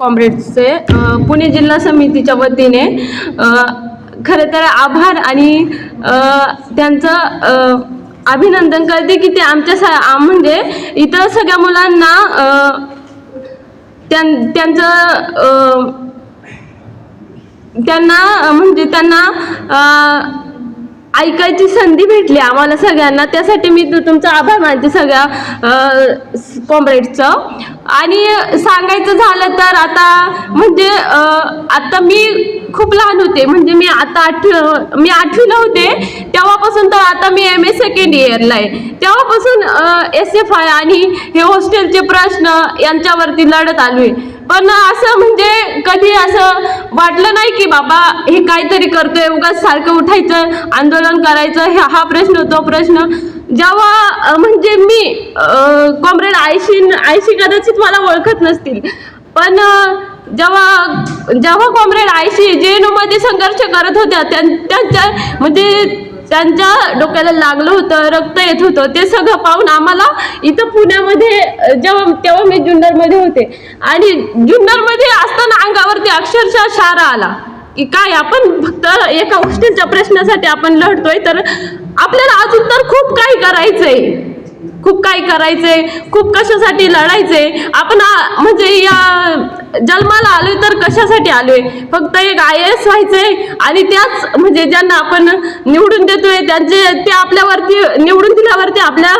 कॉम्रेड्सचे पुणे जिल्हा समितीच्या वतीने खरं तर आभार आणि त्यांचं अभिनंदन करते की ते आमच्या सा म्हणजे इतर सगळ्या मुलांना त्यां त्यांचं त्यांना म्हणजे त्यांना ऐकायची संधी भेटली आम्हाला सगळ्यांना. त्यासाठी मी तुमचा आभार मानते सगळ्या कॉम्रेडचं आणि सांगायचं झालं तर आता म्हणजे आता मी खूप लहान होते. म्हणजे मी आता आठवी मी आठवीला होते. तेव्हापासून तर आता मी एम ए सेकंड इयरला आहे. तेव्हापासून एस एफ आय आणि हे हॉस्टेलचे प्रश्न यांच्यावरती लढत आलो आहे पण असं म्हणजे कधी असं वाटलं नाही की बाबा हे काहीतरी करतोय उगाच सारखं उठायचं आंदोलन करायचं हे हा प्रश्न तो प्रश्न. जेव्हा म्हणजे मी कॉम्रेड आयशी आयशी कदाचित मला ओळखत नसतील. पण जेव्हा जेव्हा कॉम्रेड आयशी जे मध्ये संघर्ष करत होत्या त्यां- त्यांच्या म्हणजे त्यांच्या डोक्याला लागलं होतं रक्त येत होतं ते सगळं पाहून आम्हाला इथं पुण्यामध्ये जेव्हा तेव्हा मी जुन्नरमध्ये होते. आणि जुन्नरमध्ये असताना अंगावरती अक्षरशः शारा आला की काय आपण फक्त एका गोष्टीच्या प्रश्नासाठी आपण लढतोय तर आपल्याला अजून तर खूप काही करायचंय. खूप काही करायचंय खूप कशासाठी लढायचंय. आपण म्हणजे या जन्माला आलोय तर कशासाठी आलोय? फक्त एक आय एस व्हायचंय आणि त्याच म्हणजे ज्यांना आपण निवडून देतोय त्यांचे ते आपल्यावरती निवडून दिल्यावरती आपल्या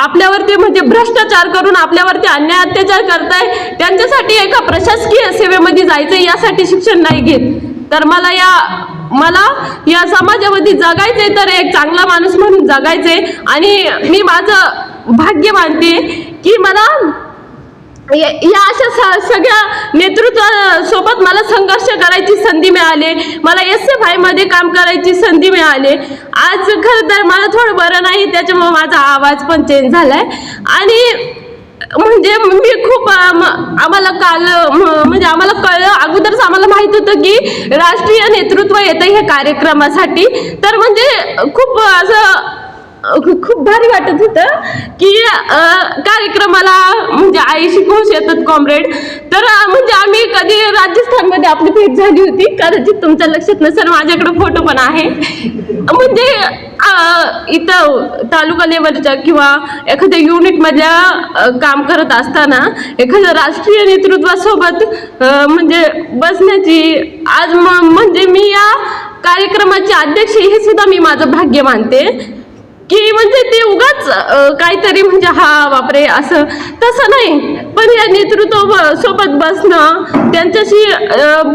आपल्यावरती म्हणजे भ्रष्टाचार करून आपल्यावरती अन्याय अत्याचार करताय त्यांच्यासाठी एका प्रशासकीय सेवेमध्ये जायचंय यासाठी शिक्षण नाही घेत. तर मला या मला या समाजामध्ये जगायचंय तर एक चांगला माणूस म्हणून जगायचंय आणि मी माझं भाग्य मानते की मला या अशा सगळ्या नेतृत्वासोबत मला संघर्ष करायची संधी मिळाली. मला एस एफ आयमध्ये काम करायची संधी मिळाली. आज खरं तर मला थोडं बरं नाही त्याच्यामुळे माझा आवाज पण चेंज झालाय. आणि म्हणजे मी खूप आम्हाला काल म्हणजे आम्हाला कळलं अगोदरच आम्हाला माहीत होतं की राष्ट्रीय नेतृत्व येतं हे कार्यक्रमासाठी. तर म्हणजे खूप असं खूप भारी वाटत होतं की कार्यक्रमाला म्हणजे आईशी घोष येतात कॉम्रेड तर म्हणजे आम्ही कधी राजस्थानमध्ये आपली भेट झाली होती. कदाचित तुमच्या लक्षात नसेल माझ्याकडे फोटो पण आहे. म्हणजे इथं तालुका लेवलच्या किंवा एखाद्या युनिटमधल्या अ, काम करत असताना एखाद्या राष्ट्रीय नेतृत्वासोबत म्हणजे बसण्याची आज म्हणजे मी या कार्यक्रमाचे अध्यक्ष हे सुद्धा मी माझं भाग्य मानते. की म्हणजे ते उगाच काहीतरी म्हणजे हा बापरे असं तसं नाही. पण या नेतृत्व सोबत बसणं त्यांच्याशी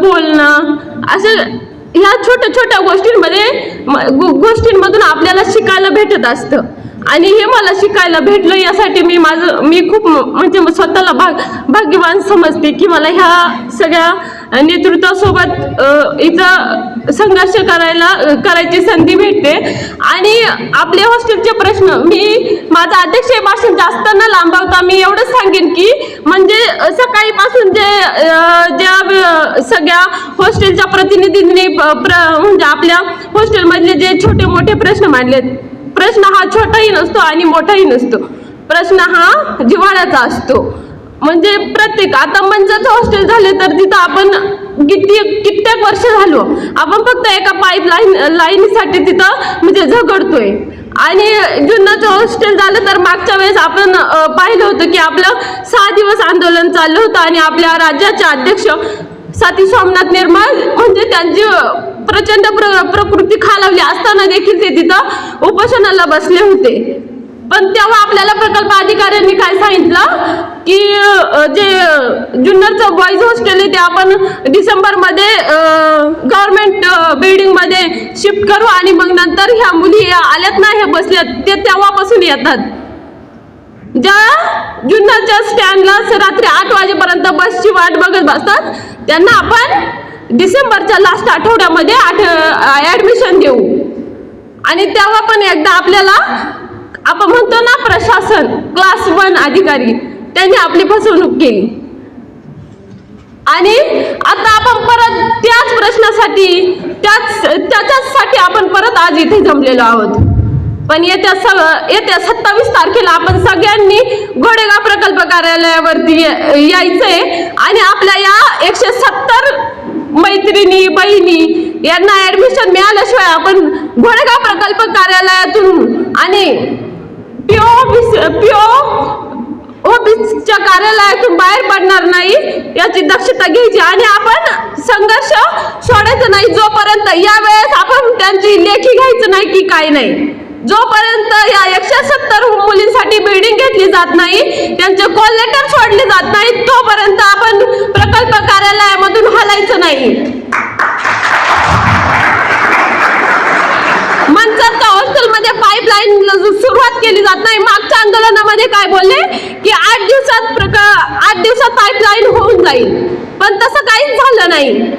बोलणं असं ह्या छोट्या छोट्या गोष्टींमध्ये गोष्टींमधून आपल्याला शिकायला भेटत असतं. आणि हे मला शिकायला भेटलं यासाठी मी माझं मी खूप म्हणजे स्वतःला भाग भाग्यवान समजते की मला ह्या सगळ्या नेतृत्वासोबत इथं संघर्ष करायला करायची संधी भेटते. आणि आपले हॉस्टेलचे प्रश्न मी माझं अध्यक्ष भाषण जास्त न लांबवता मी एवढंच सांगेन की म्हणजे सकाळीपासून जे ज्या सगळ्या हॉस्टेलच्या प्रतिनिधींनी प्र म्हणजे आपल्या हॉस्टेलमधले जे छोटे मोठे प्रश्न मांडलेत प्रश्न हा छोटाही नसतो आणि मोठाही नसतो. प्रश्न हा जिव्हाळ्याचा असतो. म्हणजे प्रत्येक आता मंजाचं हॉस्टेल झाले तर तिथं आपण किती कित्येक वर्ष झालो आपण फक्त एका पाईप लाईन लाईनीसाठी तिथं म्हणजे झगडतोय. आणि जुन्नाचं हॉस्टेल झालं तर मागच्या वेळेस आपण पाहिलं होतं की आपलं सहा दिवस आंदोलन चाललं होतं आणि आपल्या राज्याचे अध्यक्ष साती सोमनाथ निर्मळ म्हणजे त्यांची प्रचंड प्र प्रकृती खालावली असताना देखील ते तिथं उपोषणाला बसले होते. पण तेव्हा आपल्याला प्रकल्प अधिकाऱ्यांनी काय सांगितलं? की जे जुन्नरचं बॉईज हॉस्टेल आहे ते आपण डिसेंबरमध्ये गव्हर्नमेंट बिल्डिंगमध्ये शिफ्ट करू आणि मग नंतर ह्या मुली आल्यात ना हे बसल्यात ते तेव्हापासून येतात. ज्या जुन्नरच्या स्टँडला रात्री आठ वाजेपर्यंत बसची वाट बघत बसतात त्यांना आपण डिसेंबरच्या लास्ट आठवड्यामध्ये आठ ॲडमिशन देऊ आणि तेव्हा पण एकदा आपल्याला आपण म्हणतो ना प्रशासन क्लास वन अधिकारी त्यांनी आपली फसवणूक केली. आणि आता आपण परत त्याच प्रश्नासाठी त्याच त्याच्याचसाठी आपण परत आज इथे जमलेलो आहोत. पण येत्या स येत्या सत्तावीस तारखेला आपण सगळ्यांनी गोडेगाव प्रकल्प कार्यालयावरती यायचंय. आणि आपल्या या एकशे सत्तर मैत्रिणी बहिणी यांना ऍडमिशन मिळाल्याशिवाय आपण घोडेगाव प्रकल्प कार्यालयातून आणि पिओ पिओ ओबीसीच्या कार्यालयातून बाहेर पडणार नाही याची दक्षता घ्यायची आणि आपण संघर्ष सोडायचा नाही जोपर्यंत. यावेळेस आपण त्यांची लेखी घ्यायचं नाही की काय नाही. जोपर्यंत या एकशे सत्तर मुलींसाठी बिल्डिंग घेतली जात नाही त्यांचे कॉल लेटर सोडले जात नाही तोपर्यंत आपण प्रकल्प कार्यालयामधून हलायचं नाही. मनसरच्या हॉस्टेलमध्ये पाईपलाईन सुरुवात केली जात नाही? मागच्या आंदोलनामध्ये काय बोलले? की आठ दिवसात प्रका आठ दिवसात पाईपलाईन होऊन जाईल. पण तसं काहीच झालं नाही.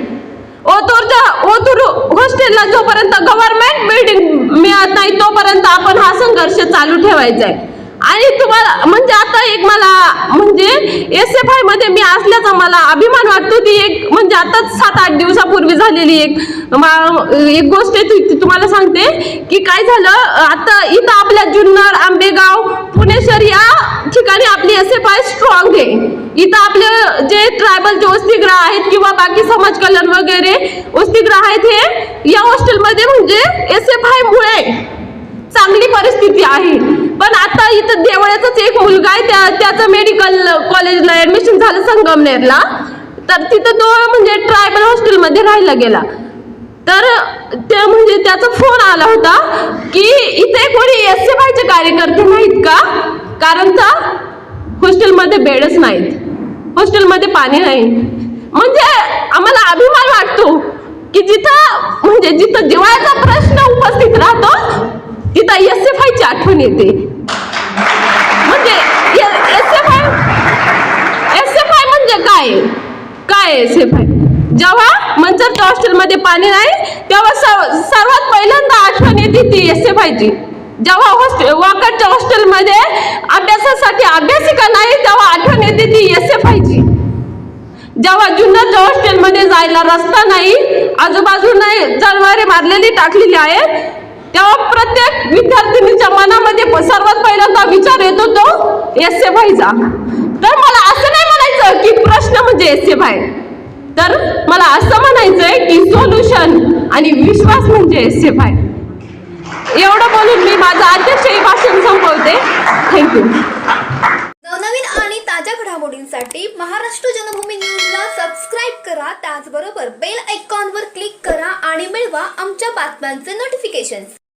ओतूरच्या ओतूर हॉस्टेलला जोपर्यंत गव्हर्नमेंट बिल्डिंग मिळत नाही तो आपण हा संघर्ष चालू ठेवायचा आहे. आणि तुम्हाला म्हणजे आता एक मला म्हणजे एस एफ आयमध्ये मी असल्याचा मला अभिमान वाटतो. ती एक म्हणजे आताच सात आठ दिवसापूर्वी झालेली एक एक गोष्ट आहे ती- तुम्हाला सांगते की काय झालं? आता इथं आपल्या जुन्नर आंबेगाव पुणेश्वर या ठिकाणी आपली एस एफ आय स्ट्रॉंग आहे. इथं आपले जे ट्रायबलचे वस्तीग्रह आहेत किंवा बाकी समाज कल्याण वगैरे वस्तीग्रह आहेत हे या हॉस्टेलमध्ये म्हणजे एस एफ आय मुळे परिस्थिती आहे. पण आता इथं देवळ्याचाच एक मुलगा आहे त्या त्याचं मेडिकल कॉलेजला ऍडमिशन झालं संगमनेरला. तर तिथं तो म्हणजे ट्रायबल हॉस्टेलमध्ये राहायला गेला. तर त्या म्हणजे त्याचा फोन आला होता की इथे कोणी एस एफ आयचे कार्यकर्ते नाहीत का? कारण का? हॉस्टेलमध्ये बेडच नाहीत. हॉस्टेलमध्ये पाणी नाही. म्हणजे आम्हाला अभिमान वाटतो की जिथं म्हणजे जिथं जिवाळ्याचा प्रश्न उपस्थित राहतो एस आठवण येते. म्हणजे S F I S F I म्हणजे काय? काय एस एफ आय जेव्हा मंचरच्या हॉस्टेलमध्ये पाणी नाही तेव्हा सर्वात पहिल्यांदा आठवण येते ती एस एफ आयची जेव्हा हॉस्टेल वाकडच्या हॉस्टेलमध्ये अभ्यासासाठी अभ्यासिका नाही तेव्हा आठवण येते ती एस एफ आयची जेव्हा जुन्नरच्या हॉस्टेलमध्ये जायला रस्ता नाही आजूबाजूने जनावरे मारलेली टाकलेली आहेत तेव्हा प्रत्येक विद्यार्थिनीच्या मनामध्ये सर्वात पहिल्यांदा विचार येतो तो एस ए भाईचा तर मला असं नाही म्हणायचं की प्रश्न म्हणजे एस ए भाई तर मला असं म्हणायचंय की सोल्युशन आणि विश्वास म्हणजे एस ए भाई एवढं बोलून मी माझं अध्यक्षही भाषण संपवते. थँक्यू नवनवीन आणि ताज्या घडामोडींसाठी महाराष्ट्र जनभूमी न्यूजला सबस्क्राईब करा. त्याचबरोबर बेल आयकॉनवर क्लिक करा आणि मिळवा आमच्या बातम्यांचे नोटिफिकेशन्स